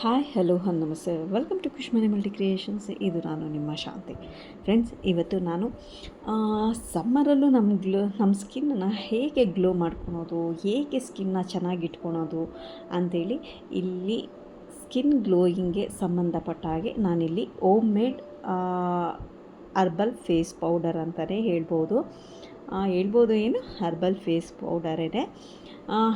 Hi hello ಹನ್ ನಮಸ್ತೆ. Welcome to Kushmani multi creations ಇದು ನಾನು ನಿಮ್ಮ ಶಾಂತಿ. ಫ್ರೆಂಡ್ಸ್ ಇವತ್ತು ನಾನು ಸಮ್ಮರಲ್ಲೂ ನಮ್ಮ ಗ್ಲೋ ನಮ್ಮ ಸ್ಕಿನ್ನನ್ನು ಹೇಗೆ ಗ್ಲೋ ಮಾಡ್ಕೊಳೋದು, ಹೇಗೆ ಸ್ಕಿನ್ನ ಚೆನ್ನಾಗಿ ಇಟ್ಕೊಳೋದು ಅಂಥೇಳಿ ಇಲ್ಲಿ ಸ್ಕಿನ್ ಗ್ಲೋಯಿಂಗ್ಗೆ ಸಂಬಂಧಪಟ್ಟ ಹಾಗೆ ನಾನಿಲ್ಲಿ home made herbal face powder ಅಂತಲೇ ಹೇಳ್ಬೋದು. ಹೇಳ್ಬೋದು ಏನು? ಹರ್ಬಲ್ ಫೇಸ್ ಪೌಡರೇ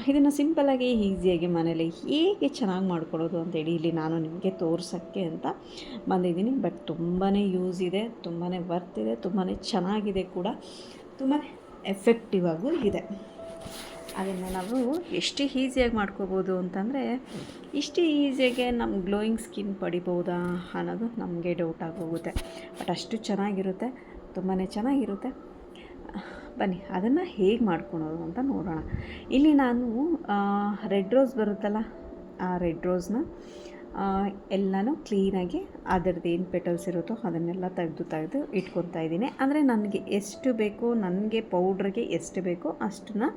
ಇದನ್ನು ಸಿಂಪಲ್ಲಾಗಿ ಈಸಿಯಾಗಿ ಮನೇಲಿ ಹೇಗೆ ಚೆನ್ನಾಗಿ ಮಾಡ್ಕೊಳ್ಳೋದು ಅಂತೇಳಿ ಇಲ್ಲಿ ನಾನು ನಿಮಗೆ ತೋರ್ಸೋಕ್ಕೆ ಅಂತ ಬಂದಿದ್ದೀನಿ. ಬಟ್ ತುಂಬಾ ಯೂಸ್ ಇದೆ ತುಂಬಾ ವರ್ತ್ ಇದೆ ತುಂಬಾ ಚೆನ್ನಾಗಿದೆ ಕೂಡ ತುಂಬಾ ಎಫೆಕ್ಟಿವ್ ಆಗೂ ಇದೆ. ಅದನ್ನು ನಾವು ಎಷ್ಟು ಈಸಿಯಾಗಿ ಮಾಡ್ಕೋಬೋದು ಅಂತಂದರೆ, ಇಷ್ಟು ಈಸಿಯಾಗೆ ನಮ್ಮ ಗ್ಲೋಯಿಂಗ್ ಸ್ಕಿನ್ ಪಡಿಬೋದಾ ಅನ್ನೋದು ನಮಗೆ ಡೌಟ್ ಆಗೋಗುತ್ತೆ. ಬಟ್ ಅಷ್ಟು ಚೆನ್ನಾಗಿರುತ್ತೆ ತುಂಬಾ ಚೆನ್ನಾಗಿರುತ್ತೆ. ಬನ್ನಿ, ಅದನ್ನು ಹೇಗೆ ಮಾಡ್ಕೊಳೋದು ಅಂತ ನೋಡೋಣ. ಇಲ್ಲಿ ನಾನು ರೆಡ್ ರೋಸ್ ಬರುತ್ತಲ್ಲ, ಆ ರೆಡ್ ರೋಸ್ನ ಎಲ್ಲನೂ ಕ್ಲೀನಾಗಿ ಅದರದ್ದು ಏನು ಪೆಟಲ್ಸ್ ಇರುತ್ತೋ ಅದನ್ನೆಲ್ಲ ತೆಗೆದು ತೆಗೆದು ಇಟ್ಕೊತಾ ಇದ್ದೀನಿ. ಅಂದರೆ ನನಗೆ ಎಷ್ಟು ಬೇಕೋ, ನನಗೆ ಪೌಡ್ರಿಗೆ ಎಷ್ಟು ಬೇಕೋ ಅಷ್ಟನ್ನ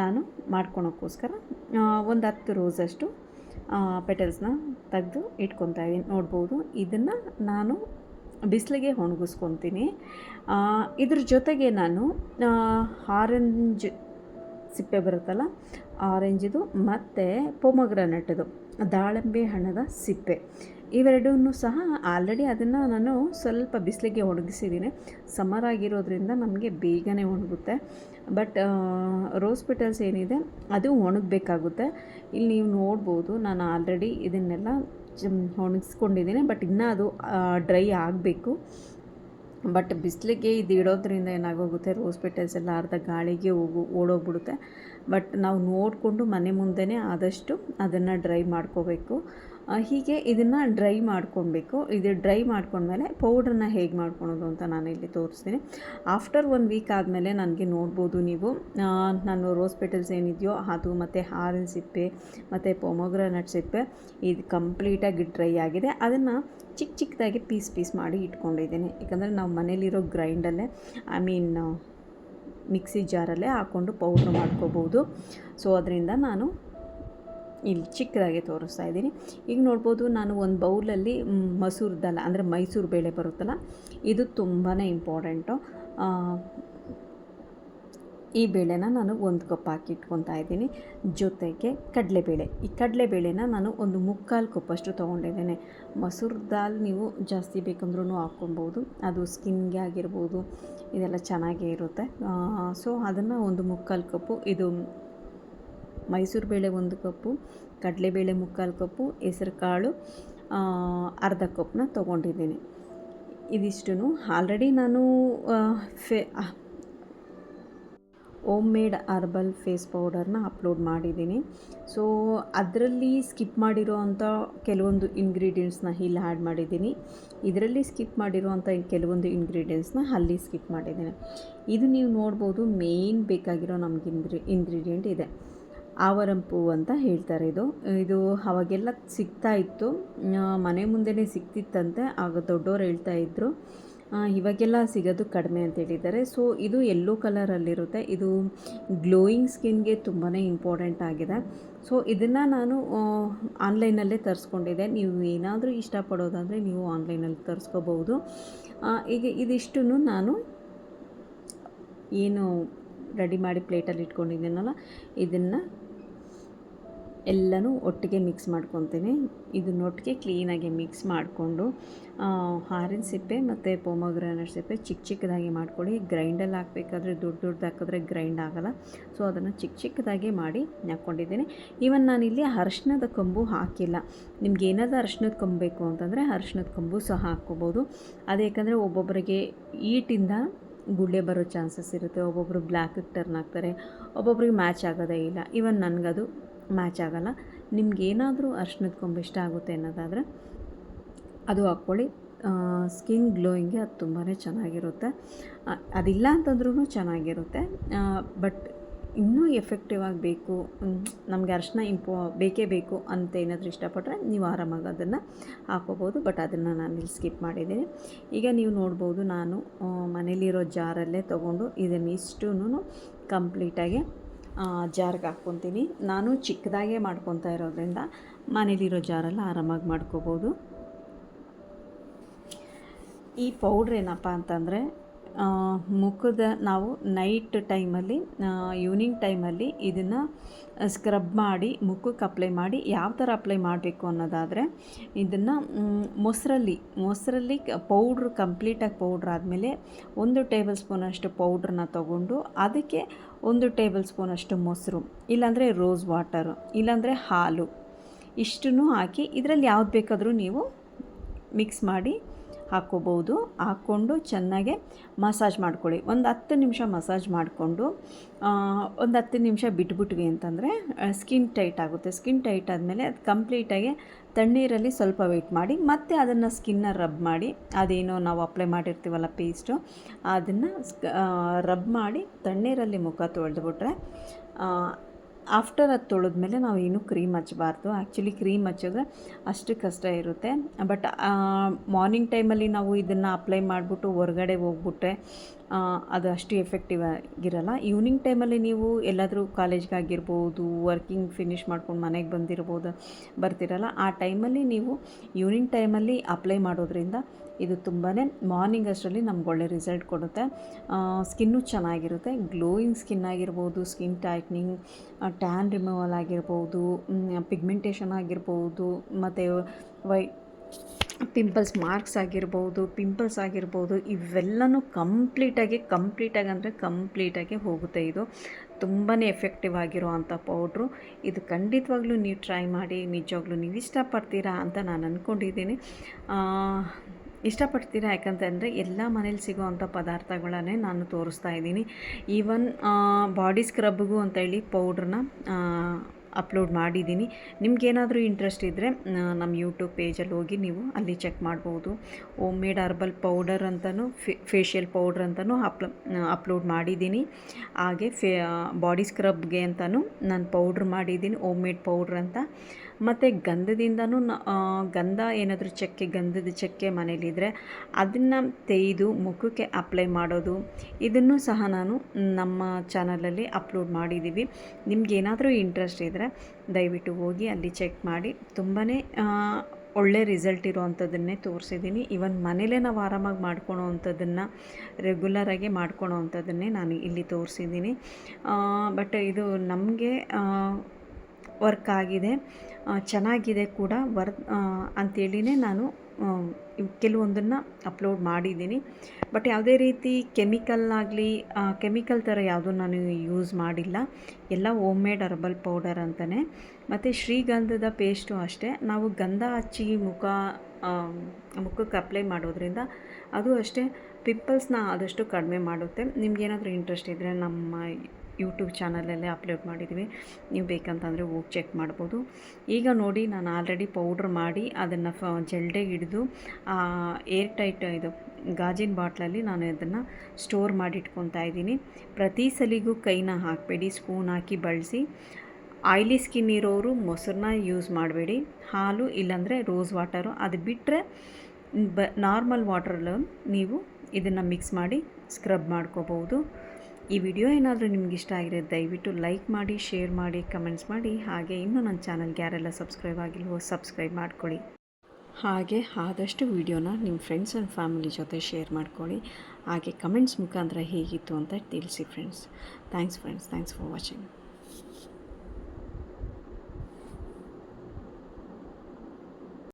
ನಾನು ಮಾಡ್ಕೊಳೋಕ್ಕೋಸ್ಕರ ಒಂದು ಹತ್ತು ರೋಸಷ್ಟು ಪೆಟಲ್ಸ್ನ ತೆಗೆದು ಇಟ್ಕೊತಾ ಇದ್ದೀನಿ. ನೋಡ್ಬೋದು, ಇದನ್ನು ನಾನು ಬಿಸಿಲಿಗೆ ಒಣಗಿಸ್ಕೊತೀನಿ. ಇದ್ರ ಜೊತೆಗೆ ನಾನು ಆರೆಂಜ್ ಸಿಪ್ಪೆ ಬರುತ್ತಲ್ಲ, ಆರೆಂಜಿದು ಮತ್ತು ಪೊಮಗ್ರನಟದು, ದಾಳಿಂಬೆ ಹಣ್ಣದ ಸಿಪ್ಪೆ. ಇವೆರಡೂ ಸಹ ಆಲ್ರೆಡಿ ಅದನ್ನು ನಾನು ಸ್ವಲ್ಪ ಬಿಸಿಲಿಗೆ ಒಣಗಿಸಿದ್ದೀನಿ. ಸಮ್ಮರ್ ಆಗಿರೋದ್ರಿಂದ ನಮಗೆ ಬೇಗನೆ ಒಣಗುತ್ತೆ. ಬಟ್ ರೋಸ್ ಪೆಟಲ್ಸ್ ಏನಿದೆ, ಅದು ಒಣಗಬೇಕಾಗುತ್ತೆ. ಇಲ್ಲಿ ನೀವು ನೋಡ್ಬೋದು, ನಾನು ಆಲ್ರೆಡಿ ಇದನ್ನೆಲ್ಲ ಒಣಗಿಸ್ಕೊಂಡಿದ್ದೀನಿ. ಬಟ್ ಇನ್ನೂ ಅದು ಡ್ರೈ ಆಗಬೇಕು. ಬಟ್ ಬಿಸಿಲಿಗೆ ಇದು ಇಡೋದ್ರಿಂದ ಏನಾಗೋಗುತ್ತೆ ರೋಸ್ ಪೆಟಲ್ಸ್ ಎಲ್ಲ ಅರ್ಧ ಗಾಳಿಗೆ ಹೋಗು, ಓಡೋಗ್ಬಿಡುತ್ತೆ. ಬಟ್ ನಾವು ನೋಡಿಕೊಂಡು ಮನೆ ಮುಂದೆನೇ ಆದಷ್ಟು ಅದನ್ನು ಡ್ರೈ ಮಾಡ್ಕೋಬೇಕು. ಹೀಗೆ ಇದನ್ನು ಡ್ರೈ ಮಾಡ್ಕೊಬೇಕು. ಇದು ಡ್ರೈ ಮಾಡ್ಕೊಂಡ್ಮೇಲೆ ಪೌಡ್ರನ್ನ ಹೇಗೆ ಮಾಡ್ಕೊಳೋದು ಅಂತ ನಾನು ಇಲ್ಲಿ ತೋರಿಸ್ತೀನಿ. ಆಫ್ಟರ್ ಒನ್ ವೀಕ್ ಆದಮೇಲೆ ನನಗೆ ನೋಡ್ಬೋದು ನೀವು. ನಾನು ರೋಸ್ ಪೆಟಲ್ಸ್ ಏನಿದೆಯೋ ಅದು ಮತ್ತು ಹಾರಿನ ಸಿಪ್ಪೆ, ಮತ್ತು ಪೊಮೊಗ್ರನಟ್ ಸಿಪ್ಪೆ, ಇದು ಕಂಪ್ಲೀಟಾಗಿ ಡ್ರೈ ಆಗಿದೆ. ಅದನ್ನು ಚಿಕ್ಕ ಚಿಕ್ಕದಾಗಿ ಪೀಸ್ ಪೀಸ್ ಮಾಡಿ ಇಟ್ಕೊಂಡಿದ್ದೀನಿ. ಯಾಕಂದರೆ ನಾವು ಮನೇಲಿರೋ ಗ್ರೈಂಡಲ್ಲೇ, ಐ ಮೀನ್ ಮಿಕ್ಸಿ ಜಾರಲ್ಲೇ ಹಾಕ್ಕೊಂಡು ಪೌಡ್ರ್ ಮಾಡ್ಕೋಬೋದು. ಸೊ ಅದರಿಂದ ನಾನು ಇಲ್ಲಿ ಚಿಕ್ಕದಾಗಿ ತೋರಿಸ್ತಾ ಇದ್ದೀನಿ. ಈಗ ನೋಡ್ಬೋದು, ನಾನು ಒಂದು ಬೌಲಲ್ಲಿ ಮಸೂರ್ ಅಂದರೆ ಮೈಸೂರು ಬೇಳೆ ಬರುತ್ತಲ್ಲ, ಇದು ತುಂಬಾ ಇಂಪಾರ್ಟೆಂಟು ಈ ಬೇಳೆನ ನಾನು ಒಂದು ಕಪ್ ಹಾಕಿ ಇಟ್ಕೊತಾ ಇದ್ದೀನಿ. ಜೊತೆಗೆ ಕಡಲೆಬೇಳೆ. ಈ ಕಡಲೆಬೇಳೆನ ನಾನು ಒಂದು ಮುಕ್ಕಾಲು ಕಪ್ಪಷ್ಟು ತೊಗೊಂಡಿದ್ದೇನೆ. ಮೊಸರು ದಾಲ್ ನೀವು ಜಾಸ್ತಿ ಬೇಕಂದ್ರೂ ಹಾಕ್ಕೊಬೋದು ಅದು ಸ್ಕಿನ್ಗೆ ಆಗಿರ್ಬೋದು, ಇದೆಲ್ಲ ಚೆನ್ನಾಗೇ ಇರುತ್ತೆ. ಸೊ ಅದನ್ನು ಒಂದು ಮುಕ್ಕಾಲು ಕಪ್ಪು, ಇದು ಮೈಸೂರು ಬೇಳೆ ಒಂದು ಕಪ್ಪು, ಕಡಲೆಬೇಳೆ ಮುಕ್ಕಾಲು ಕಪ್ಪು, ಹೆಸರು ಕಾಳು ಅರ್ಧ ಕಪ್ನ ತೊಗೊಂಡಿದ್ದೀನಿ. ಇದಿಷ್ಟು ಆಲ್ರೆಡಿ ನಾನು ಫೆ ಓಮ್ ಮೇಡ್ ಅರ್ಬಲ್ ಫೇಸ್ ಪೌಡರ್ನ ಅಪ್ಲೋಡ್ ಮಾಡಿದ್ದೀನಿ. ಸೊ ಅದರಲ್ಲಿ ಸ್ಕಿಪ್ ಮಾಡಿರೋ ಅಂಥ ಕೆಲವೊಂದು ಇಂಗ್ರೀಡಿಯೆಂಟ್ಸ್ನ ಇಲ್ಲಿ ಆ್ಯಡ್ ಮಾಡಿದ್ದೀನಿ. ಇದರಲ್ಲಿ ಸ್ಕಿಪ್ ಮಾಡಿರೋ ಅಂಥ ಕೆಲವೊಂದು ಇಂಗ್ರೀಡಿಯೆಂಟ್ಸ್ನ ಅಲ್ಲಿ ಸ್ಕಿಪ್ ಮಾಡಿದ್ದೀನಿ. ಇದು ನೀವು ನೋಡ್ಬೋದು ಮೇಯ್ನ್ ಬೇಕಾಗಿರೋ ನಮ್ಗೆ ಇಂಗ್ರಿ ಇಂಗ್ರೀಡಿಯೆಂಟ್ ಇದೆ. ಆವರಂಪು ಅಂತ ಹೇಳ್ತಾರೆ ಇದು. ಇದು ಅವಾಗೆಲ್ಲ ಸಿಗ್ತಾ ಇತ್ತು. ಮನೆ ಮುಂದೆನೇ ಸಿಗ್ತಿತ್ತಂತೆ. ಆಗ ದೊಡ್ಡೋರು ಹೇಳ್ತಾ ಇದ್ದರು ಇವಾಗೆಲ್ಲ ಸಿಗೋದು ಕಡಿಮೆ ಅಂತ ಹೇಳಿದ್ದಾರೆ. ಸೊ ಇದು ಯೆಲ್ಲೋ ಕಲರಲ್ಲಿರುತ್ತೆ ಇದು ಗ್ಲೋಯಿಂಗ್ ಸ್ಕಿನ್ಗೆ ತುಂಬಾ ಇಂಪಾರ್ಟೆಂಟ್ ಆಗಿದೆ. ಸೊ ಇದನ್ನು ನಾನು ಆನ್ಲೈನಲ್ಲೇ ತರಿಸ್ಕೊಂಡಿದ್ದೆ. ನೀವು ಏನಾದರೂ ಇಷ್ಟಪಡೋದಾದರೆ ನೀವು ಆನ್ಲೈನಲ್ಲಿ ತರಿಸ್ಕೋಬಹುದು. ಈಗ ಇದಿಷ್ಟು ನಾನು ಏನು ರೆಡಿ ಮಾಡಿ ಪ್ಲೇಟಲ್ಲಿ ಇಟ್ಕೊಂಡಿದ್ದೀನಲ್ಲ, ಇದನ್ನು ಎಲ್ಲನೂ ಒಟ್ಟಿಗೆ ಮಿಕ್ಸ್ ಮಾಡ್ಕೊತೀನಿ ಇದನ್ನ ಒಟ್ಟಿಗೆ ಕ್ಲೀನಾಗಿ ಮಿಕ್ಸ್ ಮಾಡಿಕೊಂಡು ಹಾರಿನ ಸಿಪ್ಪೆ ಮತ್ತು ಪೊಮಗ್ರಾನಟ್ ಸಿಪ್ಪೆ ಚಿಕ್ಕ ಚಿಕ್ಕದಾಗಿ ಮಾಡ್ಕೊಳ್ಳಿ. ಗ್ರೈಂಡಲ್ಲಿ ಹಾಕಬೇಕಾದ್ರೆ ದೊಡ್ಡ ದೊಡ್ಡದು ಹಾಕಿದ್ರೆ ಗ್ರೈಂಡ್ ಆಗೋಲ್ಲ. ಸೊ ಅದನ್ನು ಚಿಕ್ಕ ಚಿಕ್ಕದಾಗಿ ಮಾಡಿ ಹಾಕ್ಕೊಂಡಿದ್ದೀನಿ ಈವನ್ ನಾನಿಲ್ಲಿ ಅರಶಿನದ ಕೊಂಬು ಹಾಕಿಲ್ಲ. ನಿಮ್ಗೆ ಏನಾದರೂ ಅರಶಿನದ ಕೊಂಬು ಬೇಕು ಅಂತಂದರೆ ಅರಶಿನದ ಕೊಂಬು ಸಹ ಹಾಕ್ಕೋಬೋದು. ಅದೇಕೆಂದರೆ ಒಬ್ಬೊಬ್ಬರಿಗೆ ಈಟಿಂದ ಗುಳ್ಳೆ ಬರೋ ಚಾನ್ಸಸ್ ಇರುತ್ತೆ. ಒಬ್ಬೊಬ್ಬರು ಬ್ಲ್ಯಾಕಿಗೆ ಟರ್ನ್ ಆಗ್ತಾರೆ. ಒಬ್ಬೊಬ್ರಿಗೆ ಮ್ಯಾಚ್ ಆಗೋದೇ ಇಲ್ಲ. ಇವನ್ ನನಗದು ಮ್ಯಾಚ್ ಆಗೋಲ್ಲ. ನಿಮ್ಗೆ ಏನಾದರೂ ಅರ್ಶಿನದ ಕೊಂಬು ಇಷ್ಟ ಆಗುತ್ತೆ ಅನ್ನೋದಾದರೆ ಅದು ಹಾಕ್ಕೊಳ್ಳಿ. ಸ್ಕಿನ್ ಗ್ಲೋಯಿಂಗ್ಗೆ ಅದು ತುಂಬಾ ಚೆನ್ನಾಗಿರುತ್ತೆ. ಅದಿಲ್ಲ ಅಂತಂದ್ರೂ ಚೆನ್ನಾಗಿರುತ್ತೆ. ಬಟ್ ಇನ್ನೂ ಎಫೆಕ್ಟಿವ್ ಆಗಿ ಬೇಕು ನಮಗೆ ಅರ್ಶನ ಇಂಪೋ, ಬೇಕೇ ಬೇಕು ಅಂತ ಏನಾದರೂ ಇಷ್ಟಪಟ್ಟರೆ ನೀವು ಆರಾಮಾಗಿ ಅದನ್ನು ಹಾಕೋಬೋದು ಬಟ್ ಅದನ್ನು ನಾನು ಇಲ್ಲಿ ಸ್ಕಿಪ್ ಮಾಡಿದ್ದೀನಿ. ಈಗ ನೀವು ನೋಡ್ಬೋದು ನಾನು ಮನೇಲಿರೋ ಜಾರಲ್ಲೇ ತೊಗೊಂಡು ಇದನ್ನು ಇಷ್ಟೂ ಕಂಪ್ಲೀಟಾಗಿ ಜಾರ್ಗೆ ಹಾಕ್ಕೊತೀನಿ. ನಾನು ಚಿಕ್ಕದಾಗೆ ಮಾಡ್ಕೊತಾ ಇರೋದ್ರಿಂದ ಮನೇಲಿರೋ ಜಾರಲ್ಲಿ ಆರಾಮಾಗಿ ಮಾಡ್ಕೋಬೋದು. ಈ ಪೌಡ್ರ್ ಏನಪ್ಪ ಅಂತಂದರೆ ಮುಖದ ನಾವು ನೈಟ್ ಟೈಮಲ್ಲಿ ಈವ್ನಿಂಗ್ ಟೈಮಲ್ಲಿ ಇದನ್ನು ಸ್ಕ್ರಬ್ ಮಾಡಿ, ಮುಖಕ್ಕೆ ಅಪ್ಲೈ ಮಾಡಿ ಯಾವ ಥರ ಅಪ್ಲೈ ಮಾಡಬೇಕು ಅನ್ನೋದಾದರೆ, ಇದನ್ನು ಮೊಸರಲ್ಲಿ ಮೊಸರಲ್ಲಿ ಪೌಡ್ರ್ ಕಂಪ್ಲೀಟಾಗಿ ಪೌಡ್ರ್ ಆದಮೇಲೆ ಒಂದು ಟೇಬಲ್ ಸ್ಪೂನಷ್ಟು ಪೌಡ್ರನ್ನ ತಗೊಂಡು ಅದಕ್ಕೆ ಒಂದು ಟೇಬಲ್ ಸ್ಪೂನಷ್ಟು ಮೊಸರು, ಇಲ್ಲಾಂದರೆ ರೋಸ್ ವಾಟರು ಇಲ್ಲಾಂದರೆ ಹಾಲು ಇಷ್ಟನ್ನು ಹಾಕಿ ಇದರಲ್ಲಿ ಯಾವ್ದು ಬೇಕಾದರೂ ನೀವು ಮಿಕ್ಸ್ ಮಾಡಿ ಹಾಕ್ಕೋಬೋದು. ಹಾಕ್ಕೊಂಡು ಚೆನ್ನಾಗೆ ಮಸಾಜ್ ಮಾಡ್ಕೊಳ್ಳಿ. ಒಂದು ಹತ್ತು ನಿಮಿಷ ಮಸಾಜ್ ಮಾಡಿಕೊಂಡು ಒಂದು ಹತ್ತು ನಿಮಿಷ ಬಿಟ್ಬಿಟ್ವಿ ಅಂತಂದರೆ ಸ್ಕಿನ್ ಟೈಟ್ ಆಗುತ್ತೆ. ಸ್ಕಿನ್ ಟೈಟ್ ಆದಮೇಲೆ ಅದು ಕಂಪ್ಲೀಟಾಗಿ ತಣ್ಣೀರಲ್ಲಿ ಸ್ವಲ್ಪ ವೆಯ್ಟ್ ಮಾಡಿ, ಮತ್ತೆ ಅದನ್ನು ಸ್ಕಿನ್ನ ರಬ್ ಮಾಡಿ, ಅದೇನೋ ನಾವು ಅಪ್ಲೈ ಮಾಡಿರ್ತೀವಲ್ಲ ಪೇಸ್ಟು, ಅದನ್ನು ರಬ್ ಮಾಡಿ ತಣ್ಣೀರಲ್ಲಿ ಮುಖ ತೊಳೆದ್ಬಿಟ್ರೆ ಆಫ್ಟರ್ ಅದು ತೊಳೆದ್ಮೇಲೆ ನಾವು ಏನು ಕ್ರೀಮ್ ಹಚ್ಚಬಾರ್ದು. ಆ್ಯಕ್ಚುಲಿ ಕ್ರೀಮ್ ಹಚ್ಚಿದ್ರೆ ಅಷ್ಟು ಕಷ್ಟ ಇರುತ್ತೆ. ಬಟ್ ಮಾರ್ನಿಂಗ್ ಟೈಮಲ್ಲಿ ನಾವು ಇದನ್ನು ಅಪ್ಲೈ ಮಾಡಿಬಿಟ್ಟು ಹೊರ್ಗಡೆ ಹೋಗ್ಬಿಟ್ರೆ ಅದು ಅಷ್ಟು ಎಫೆಕ್ಟಿವ್ ಆಗಿರಲ್ಲ. ಈವ್ನಿಂಗ್ ಟೈಮಲ್ಲಿ ನೀವು ಎಲ್ಲಾದರೂ ಕಾಲೇಜ್ಗಾಗಿರ್ಬೋದು ವರ್ಕಿಂಗ್ ಫಿನಿಷ್ ಮಾಡ್ಕೊಂಡು ಮನೆಗೆ ಬಂದಿರ್ಬೋದು, ಬರ್ತಿರಲ್ಲ. ಆ ಟೈಮಲ್ಲಿ ನೀವು ಈವ್ನಿಂಗ್ ಟೈಮಲ್ಲಿ ಅಪ್ಲೈ ಮಾಡೋದ್ರಿಂದ ಇದು ತುಂಬಾ ಮಾರ್ನಿಂಗ್ ಅಷ್ಟರಲ್ಲಿ ನಮ್ಗೆ ಒಳ್ಳೆ ರಿಸಲ್ಟ್ ಕೊಡುತ್ತೆ. ಸ್ಕಿನ್ನು ಚೆನ್ನಾಗಿರುತ್ತೆ. ಗ್ಲೋಯಿಂಗ್ ಸ್ಕಿನ್ ಆಗಿರ್ಬೋದು ಸ್ಕಿನ್ ಟೈಟ್ನಿಂಗ್ ಟ್ಯಾನ್ ರಿಮೂವಲ್ ಆಗಿರ್ಬೋದು ಪಿಗ್ಮೆಂಟೇಷನ್ ಆಗಿರ್ಬೋದು, ಮತ್ತು ವೈ ಪಿಂಪಲ್ಸ್ ಮಾರ್ಕ್ಸ್ ಆಗಿರ್ಬೋದು, ಪಿಂಪಲ್ಸ್ ಆಗಿರ್ಬೋದು, ಇವೆಲ್ಲನೂ ಕಂಪ್ಲೀಟಾಗಿ ಕಂಪ್ಲೀಟಾಗಿ ಅಂದರೆ ಕಂಪ್ಲೀಟಾಗಿ ಹೋಗುತ್ತೆ ಇದು. ತುಂಬಾ ಎಫೆಕ್ಟಿವ್ ಆಗಿರುವಂಥ ಪೌಡ್ರು. ಇದು ಖಂಡಿತವಾಗ್ಲೂ ನೀವು ಟ್ರೈ ಮಾಡಿ, ನಿಜವಾಗ್ಲೂ ನೀವು ಇಷ್ಟಪಡ್ತೀರಾ ಅಂತ ನಾನು ಅಂದ್ಕೊಂಡಿದ್ದೀನಿ ಇಷ್ಟಪಡ್ತೀರಾ ಯಾಕಂತಂದರೆ ಎಲ್ಲ ಮನೇಲಿ ಸಿಗುವಂಥ ಪದಾರ್ಥಗಳನ್ನೇ ನಾನು ತೋರಿಸ್ತಾ ಇದ್ದೀನಿ. ಈವನ್ ಬಾಡಿ ಸ್ಕ್ರಬ್ಗೂ ಅಂತೇಳಿ ಪೌಡ್ರನ್ನ ಅಪ್ಲೋಡ್ ಮಾಡಿದ್ದೀನಿ. ನಿಮಗೇನಾದರೂ ಇಂಟ್ರೆಸ್ಟ್ ಇದ್ದರೆ ನಮ್ಮ ಯೂಟ್ಯೂಬ್ ಪೇಜಲ್ಲಿ ಹೋಗಿ ನೀವು ಅಲ್ಲಿ ಚೆಕ್ ಮಾಡ್ಬೋದು. ಓಮ್ ಮೇಡ್ ಅರ್ಬಲ್ ಪೌಡರ್ ಅಂತಲೂ ಫೇಶಿಯಲ್ ಪೌಡ್ರ್ ಅಂತಲೂ ಅಪ್ಲ, ಅಪ್ಲೋಡ್ ಮಾಡಿದ್ದೀನಿ. ಹಾಗೆ, ಫೇ ಬಾಡಿ ಸ್ಕ್ರಬ್ಗೆ ಅಂತಲೂ ನಾನು ಪೌಡ್ರ್ ಮಾಡಿದ್ದೀನಿ ಓಮ್ ಮೇಡ್ ಪೌಡ್ರ್ ಅಂತ. ಮತ್ತು ಗಂಧದಿಂದನೂ ಗಂಧ ಏನಾದರೂ ಚಕ್ಕೆ, ಗಂಧದ ಚಕ್ಕೆ ಮನೇಲಿದ್ದರೆ ಅದನ್ನು ತೆಯ್ದು ಮುಖಕ್ಕೆ ಅಪ್ಲೈ ಮಾಡೋದು. ಇದನ್ನು ಸಹ ನಾನು ನಮ್ಮ ಚಾನಲಲ್ಲಿ ಅಪ್ಲೋಡ್ ಮಾಡಿದ್ದೀವಿ ನಿಮ್ಗೇನಾದರೂ ಇಂಟ್ರೆಸ್ಟ್ ಇದ್ದರೆ ದಯವಿಟ್ಟು ಹೋಗಿ ಅಲ್ಲಿ ಚೆಕ್ ಮಾಡಿ. ತುಂಬಾ ಒಳ್ಳೆ ರಿಸಲ್ಟ್ ಇರೋವಂಥದ್ದನ್ನೇ ತೋರಿಸಿದ್ದೀನಿ. ಇವನ್ ಮನೇಲೇ ನಾವು ಆರಾಮಾಗಿ ಮಾಡ್ಕೊಳೋ ಅಂಥದ್ದನ್ನು ರೆಗ್ಯುಲರಾಗಿ ಮಾಡ್ಕೊಳೋ ಅಂಥದ್ದನ್ನೇ ನಾನು ಇಲ್ಲಿ ತೋರಿಸಿದ್ದೀನಿ. ಬಟ್ ಇದು ನಮಗೆ ವರ್ಕ್ ಆಗಿದೆ. ಚೆನ್ನಾಗಿದೆ ಕೂಡ ವರ್ ಅಂಥೇಳಿನೇ ನಾನು ಕೆಲವೊಂದನ್ನು ಅಪ್ಲೋಡ್ ಮಾಡಿದ್ದೀನಿ. ಬಟ್ ಯಾವುದೇ ರೀತಿ ಕೆಮಿಕಲ್ ಆಗಲಿ ಕೆಮಿಕಲ್ ಥರ ಯಾವುದೂ ನಾನು ಯೂಸ್ ಮಾಡಿಲ್ಲ. ಎಲ್ಲ ಓಮ್ ಮೇಡ್ ಅರ್ಬಲ್ ಪೌಡರ್ ಅಂತಲೇ ಮತ್ತು ಶ್ರೀಗಂಧದ ಪೇಸ್ಟು ಅಷ್ಟೇ. ನಾವು ಗಂಧ ಹಚ್ಚಿ ಮುಖ ಮುಖಕ್ಕೆ ಅಪ್ಲೈ ಮಾಡೋದ್ರಿಂದ ಅದು ಅಷ್ಟೇ. ಪಿಂಪಲ್ಸ್ನ ಆದಷ್ಟು ಕಡಿಮೆ ಮಾಡುತ್ತೆ. ನಿಮ್ಗೇನಾದರೂ ಇಂಟ್ರೆಸ್ಟ್ ಇದ್ದರೆ ನಮ್ಮ ಯೂಟ್ಯೂಬ್ ಚಾನಲಲ್ಲೇ ಅಪ್ಲೋಡ್ ಮಾಡಿದ್ದೀವಿ ನೀವು ಬೇಕಂತಂದರೆ ಹೋಗಿ ಚೆಕ್ ಮಾಡ್ಬೋದು. ಈಗ ನೋಡಿ ನಾನು ಆಲ್ರೆಡಿ ಪೌಡ್ರ್ ಮಾಡಿ ಅದನ್ನು ಫ ಜಲ್ಡೆ ಹಿಡಿದು ಏರ್ ಟೈಟ್ ಇದು ಗಾಜಿನ ಬಾಟ್ಲಲ್ಲಿ ನಾನು ಅದನ್ನು ಸ್ಟೋರ್ ಮಾಡಿ ಇಟ್ಕೊತಾ ಇದ್ದೀನಿ. ಪ್ರತಿ ಸಲಿಗೂ ಕೈನ ಹಾಕಬೇಡಿ, ಸ್ಪೂನ್ ಹಾಕಿ ಬಳಸಿ. ಆಯ್ಲಿ ಸ್ಕಿನ್ ಇರೋರು ಮೊಸರನ್ನ ಯೂಸ್ ಮಾಡಬೇಡಿ. ಹಾಲು ಇಲ್ಲಾಂದರೆ ರೋಸ್ ವಾಟರು ಅದು ಬಿಟ್ಟರೆ ಬ ನಾರ್ಮಲ್ ವಾಟ್ರಲ್ಲಿ ನೀವು ಇದನ್ನು ಮಿಕ್ಸ್ ಮಾಡಿ ಸ್ಕ್ರಬ್ ಮಾಡ್ಕೋಬೋದು. ಈ ವಿಡಿಯೋ ಏನಾದರೂ ನಿಮ್ಗೆ ಇಷ್ಟ ಆಗಿರೋ ದಯವಿಟ್ಟು ಲೈಕ್ ಮಾಡಿ, ಶೇರ್ ಮಾಡಿ, ಕಮೆಂಟ್ಸ್ ಮಾಡಿ. ಹಾಗೆ ಇನ್ನೂ ನನ್ನ ಚಾನಲ್ಗೆ ಯಾರೆಲ್ಲ ಸಬ್ಸ್ಕ್ರೈಬ್ ಆಗಿಲ್ವೋ ಸಬ್ಸ್ಕ್ರೈಬ್ ಮಾಡ್ಕೊಳ್ಳಿ. ಹಾಗೆ ಆದಷ್ಟು ವಿಡಿಯೋನ ನಿಮ್ಮ ಫ್ರೆಂಡ್ಸ್ ಆ್ಯಂಡ್ ಫ್ಯಾಮಿಲಿ ಜೊತೆ ಶೇರ್ ಮಾಡ್ಕೊಳ್ಳಿ. ಹಾಗೆ ಕಮೆಂಟ್ಸ್ ಮುಖಾಂತರ ಹೇಗಿತ್ತು ಅಂತ ತಿಳಿಸಿ friends thanks friends thanks for watching